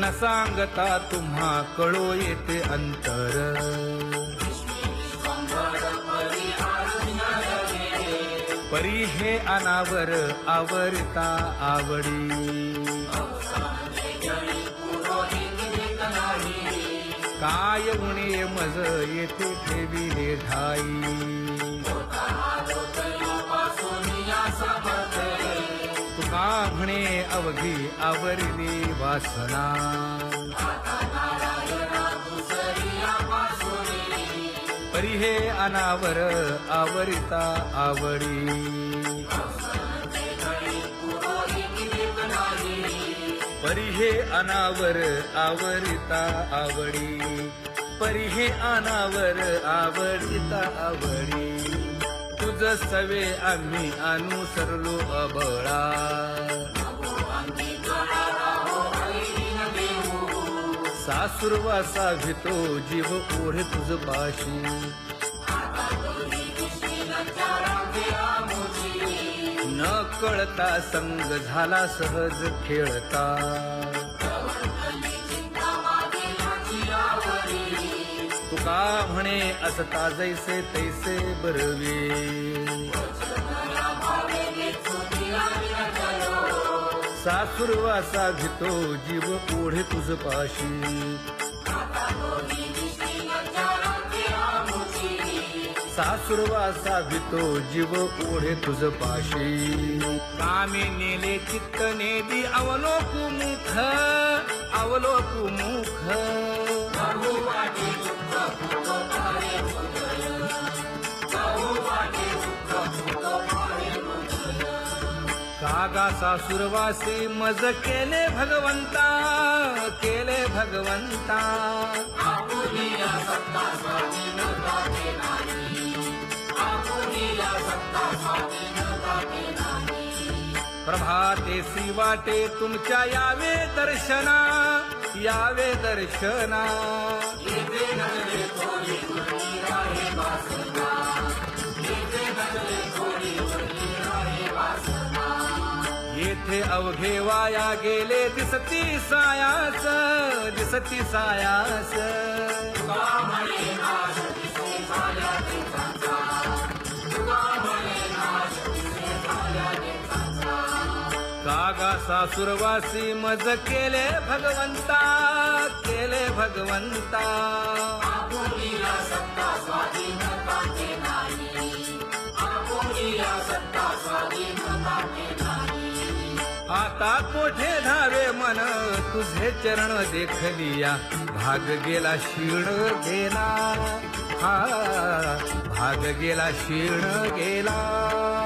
न सांगता तुम्हा कळो येते अंतर. परी हे अनावर आवरता आवडी. काय उणे मज येथे ठेविले ठाई म्हणे अवघी आवरली वासना. परी हे अनावर आवरिता आवडी परी हे अनावर आवरिता आवडी परी हे अनावर आवडिता आवडी तुझ सवे आम्ही अनुसरलो अबळा. सासुरवासा भितो जीव ओढे तुझ पाशी. न कळता संग झाला सहज खेळता. का म्हणे असता जैसे तैसे बरवे. सासुरवासा भितो जीव ओढे तुझ पाशी. सासुरवासा भितो जीव ओढे तुझ पाशी. कामे नेले चित्त नेदी अवलोकु मुख अवलोकु मुख. कागा सासुरवासी मज केले भगवंता केले भगवंता. प्रभाते श्री वाटे तुमच्या यावे दर्शना. यावे दर्शना. येथे अवघे वाया गेले दिसती सायास दिसती सायास. सासुरवासी मज केले भगवंता केले भगवंता. आता कोठे धावे मन तुझे चरण देखलिया. भाग गेला शिण गेला. हा भाग गेला शिण गेला.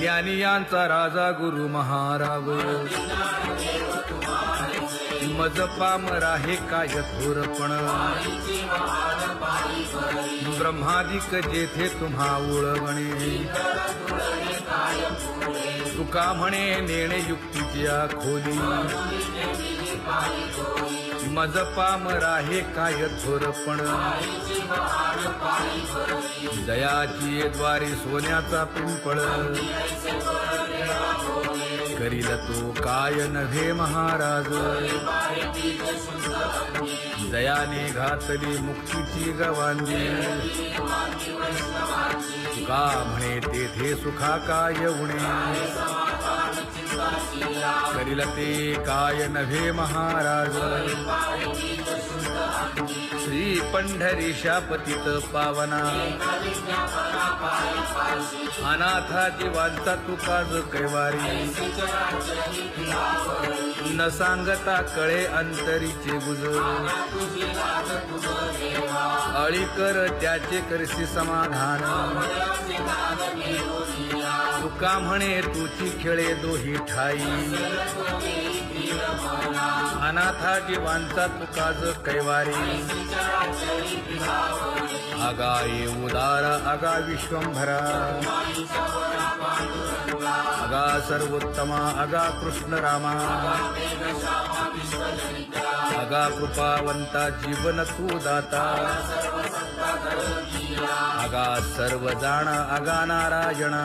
ज्ञानियांचा राजा गुरु महाराव. मज पामरा हे काय थोरपण ब्रह्मादिक जेथे तुम्हा ओळवणे तुका म्हणे नेणे युक्तीच्या खोली मज पामरा हे काय थोरपण दयाची द्वारी सोन्याचा पिंपळ. करील तो काय नव्हे महाराज. दयाने घातली मुक्तीची गवांजी. का म्हणे तेथे सुखा काय उणे. करील ते काय नव्हे महाराज। श्री पंढरी शापतीत पावना अनाथा जीवांचा तुकाज कैवारी। न सांगता कळे अंतरीचे गुज। अळी कर त्याचे करसी समाधान। का म्हणे तुची खेळे दोही ठाई. अनाथा जीवांचा तुकाज कैवारी. अगा ये उदार अगा विश्वंभरा. अगा सर्वोत्तमा अगा कृष्ण रामा. अगा कृपावंता जीवन तू दाता. अगा सर्व जाणा अगा नारायणा.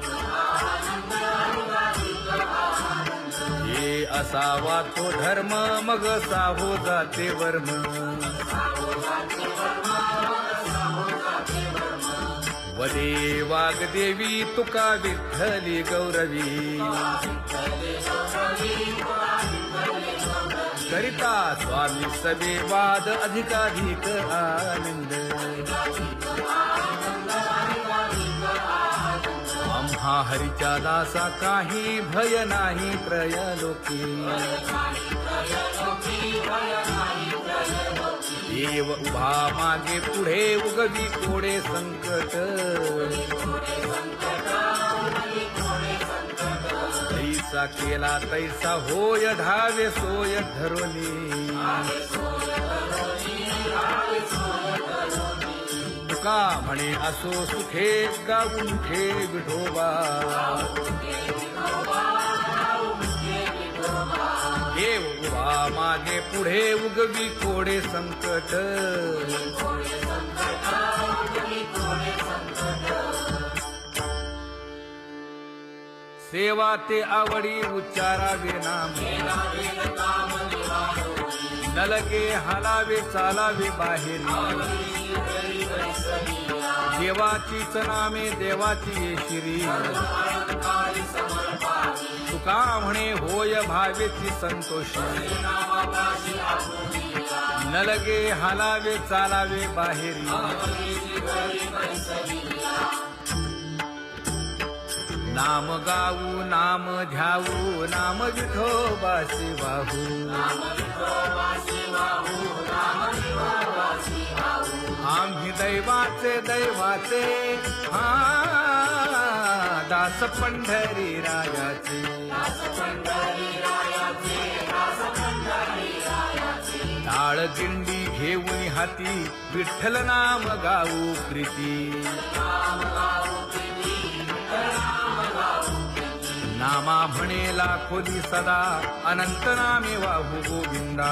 असावा तो धर्म मग साहो जाते वर्म. वदे वागदेवी तुका विठ्ठली गौरवी. करिता स्वामी सवे वाद अधिकाधिक आनंद. हरीच्या दासा काही भय नाही त्रयलोकी देव उभा मागे पुढे उगवी कोडे संकट. तैसा केला तैसा होय धावे सोय धरोनी का म्हणे असो सुखे गाऊन ठे विठोबा? देव उभा मागे पुढे उगवी कोडे संकट. सेवा ते आवडी उच्चारावे नाम. नलगे हलावे चालावे बाहेर. देवाचीच नामे देवाची श्री. तुका म्हणे होय भावेची संतोषी. नलगे हालावे चालावे बाहेरी. नाम गाऊ नाम ध्याऊ नाम विठोबासी वाहू आम्ही दैवाचे दैवाचे. हा दास पंढरी रायाचे. टाळ दिंडी घेऊन हाती विठ्ठल नाम गाऊ प्रीती. नामा म्हणेला खोली सदा अनंत नामे वाहू गोविंदा.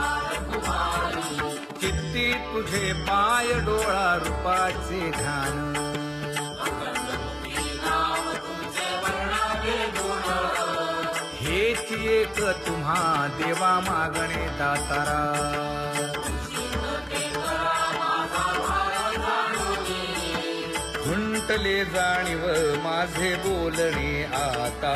तुझे पाय डोळा रूपाचे ध्यान हेच एक तुम्हा देवा मागणे दातारा. खुंटले जाणीव माझे बोलणे आता.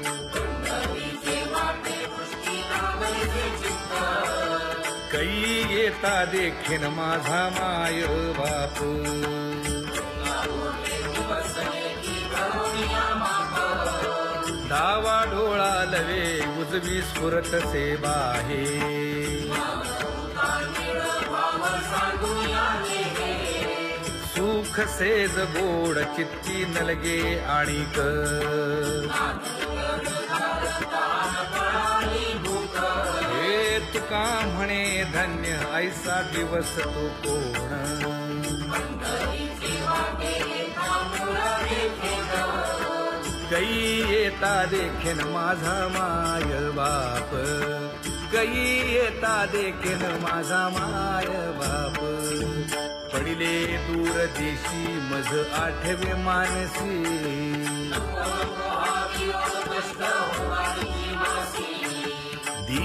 कै येता देखीन माझा माय बाप. डावा डोळा लवे उजवी स्फुरत सेवा आहे. सुख सेज गोड चित्ती नलगे आणिक. तुका म्हणे धन्य ऐसा दिवस तो कोण कै येता देखेन माझा माय बाप. कै येता देखेन माझा माय बाप. पडिले दूर देशी मज आठवे मानसी.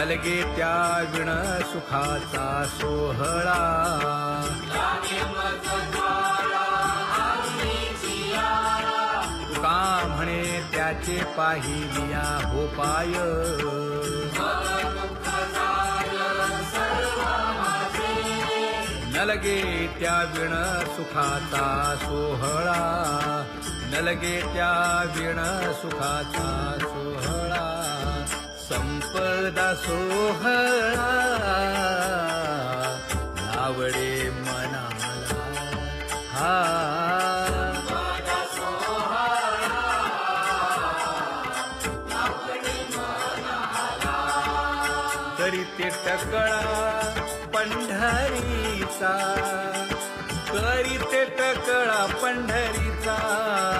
नलगे त्या विण सुखाचा सोहळा. का म्हणे त्याचे पाहिलिया हो पाय. नलगे त्या विण सुखाचा सोहळा. नलगे त्या विण सुखाचा सोहळा. संपदा सोहळा. आवडे मनाला. हा. तरी ते टकळा पंढरीचा. तरी ते टकळा पंढरीचा.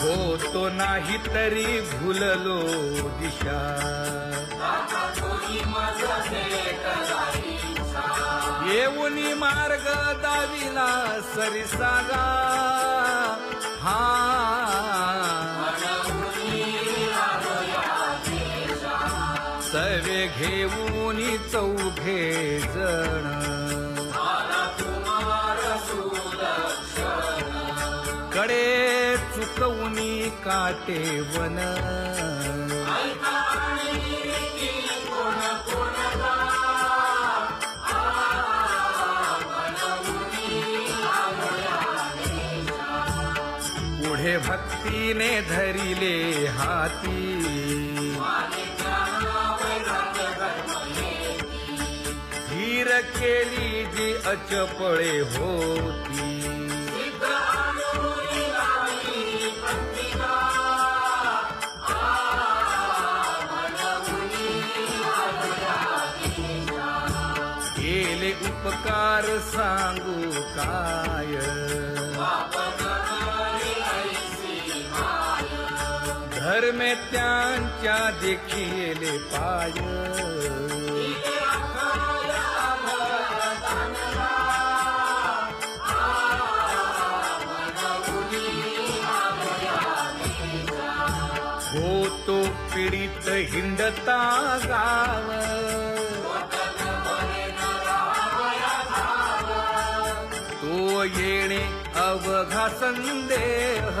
होतो नाही तरी भुललो दिशा. येऊनी मार्ग दाविला सरिसागा हा चौघे जण. कडे चुकवणी काटे वन. पुढे भक्तीने धरिले हाती. केली जी अचपळे होती. केले उपकार सांगू काय? धर्मे त्यांच्या देखील पाय. तो पीडित हिंडता गाव. तो येणे अवघा संदेह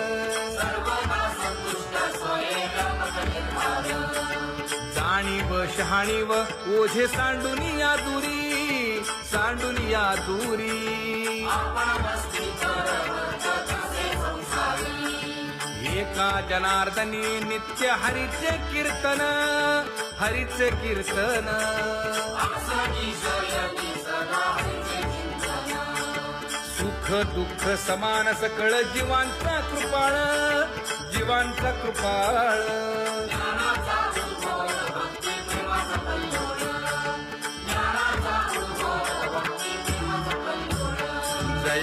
शहाणीव ओझे सांडून या दुरी सांडून या दुरी. एका जनार्दनी नित्य हरीचे कीर्तन हरीचे कीर्तन. सुख दुःख समान सकळ जीवांचा कृपाळ जीवांचा कृपाळ.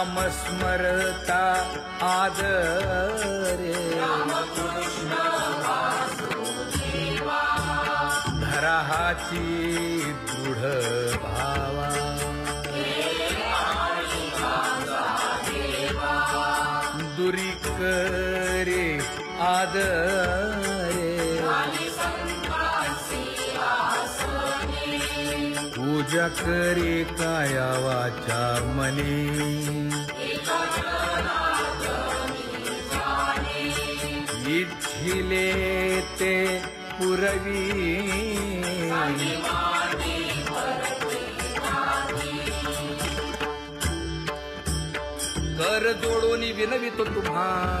नाम स्मरता आदरे धराहाची दृढ भावा। दुरी करे आदर। पूजा करे काया वाचा मने। इच्छिले ते पुरवी। कर जोडून विनवितो तुम्हा।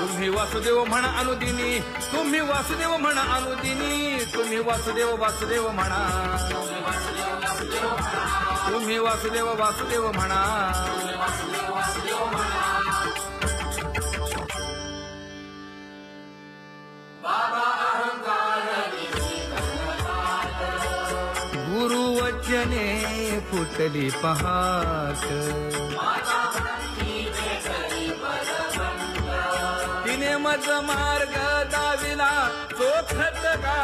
तुम्ही वासुदेव म्हणा अनुदिनी तुम्ही वासुदेव म्हणा अनुदिनी तुम्ही वासुदेव वासुदेव म्हणा. तुम्ही वासुदेव वासुदेव म्हणा. गुरुवचने फुटली पहाट. तिने मार्ग दाविला चोखत का?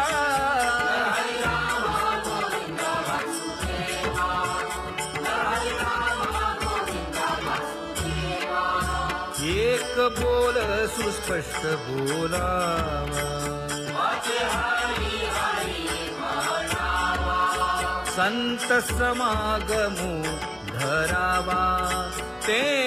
एक बोल सुस्पष्ट बोलावा. संत समागमू धरावा. ते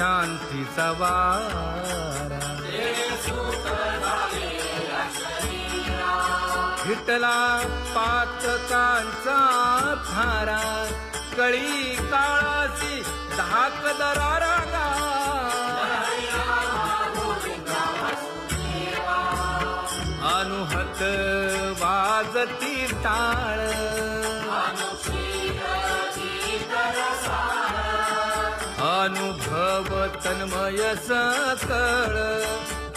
शांतीचा वारा. विठला पाचकांचा थारा. कळी काळाची धाक दरारा अनुहत वाजती टाळ. अनुभव तन्मय सकळ.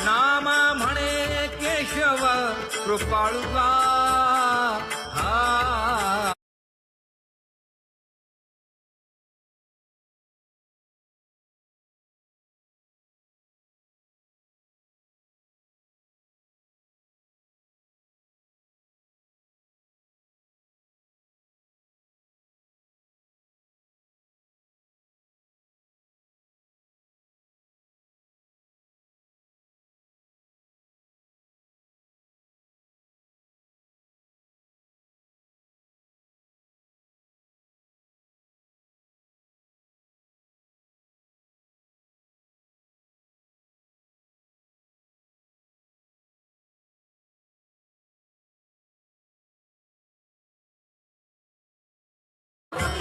नामा म्हणे केशव कृपाळुगा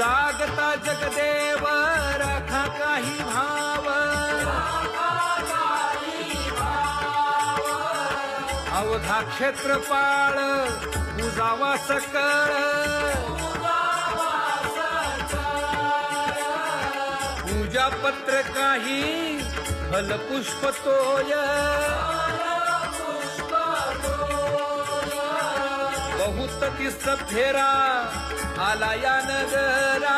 जागता जगदेव राखा काही भाव। अवधा क्षेत्रपाळ उजावा सकळ। पूजा पत्र काही फलपुष्प तोय। बहुत तिस फेरा आला या नगरा।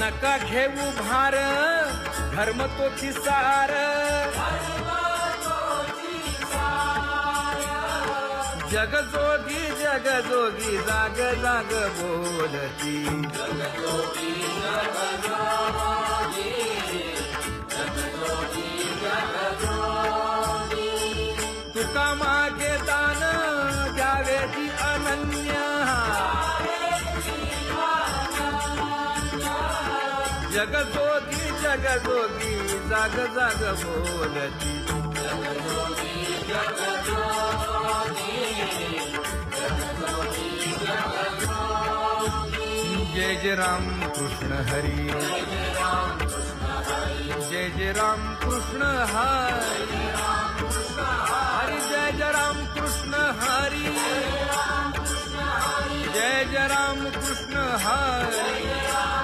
नका घेऊ भार धर्म तो सार जग जोगी जाग जाग बोलती। जगजोगी जगजोगी जाग जाग बोलती. जय जय राम कृष्ण हरी. जय जय राम कृष्ण हरी. हरी जय जय राम कृष्ण हरी. जय जय राम कृष्ण हरी.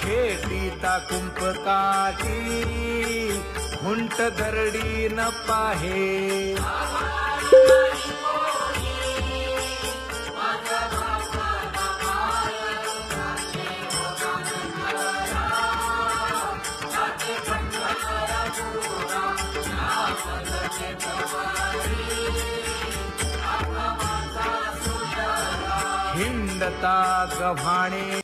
खेटीता कुंपकाठी हुंट दरडी न पाहे. हिंडता गव्हाणे.